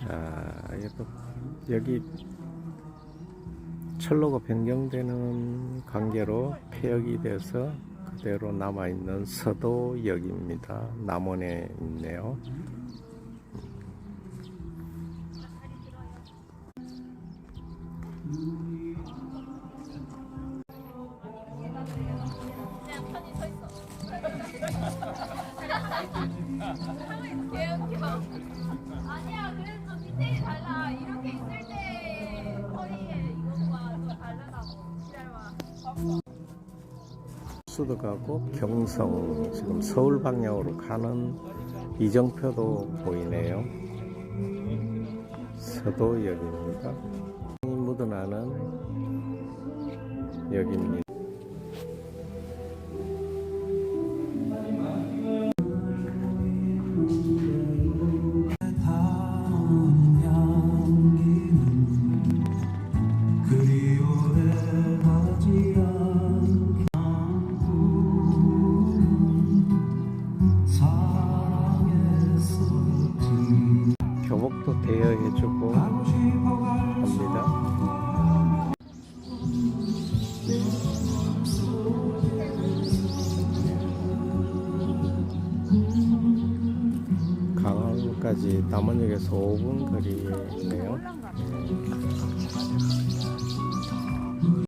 자, 이거 여기 철로가 변경되는 관계로 폐역이 돼서 그대로 남아있는 서도역입니다. 남원에 있네요. 수도 가고 경성 지금 서울 방향으로 가는 이정표도 보이네요. 서도역입니다. 묻어나는 역입니다. 대여해주고 합니다. 강화까지 남원역에서 5분 거리에 있네요.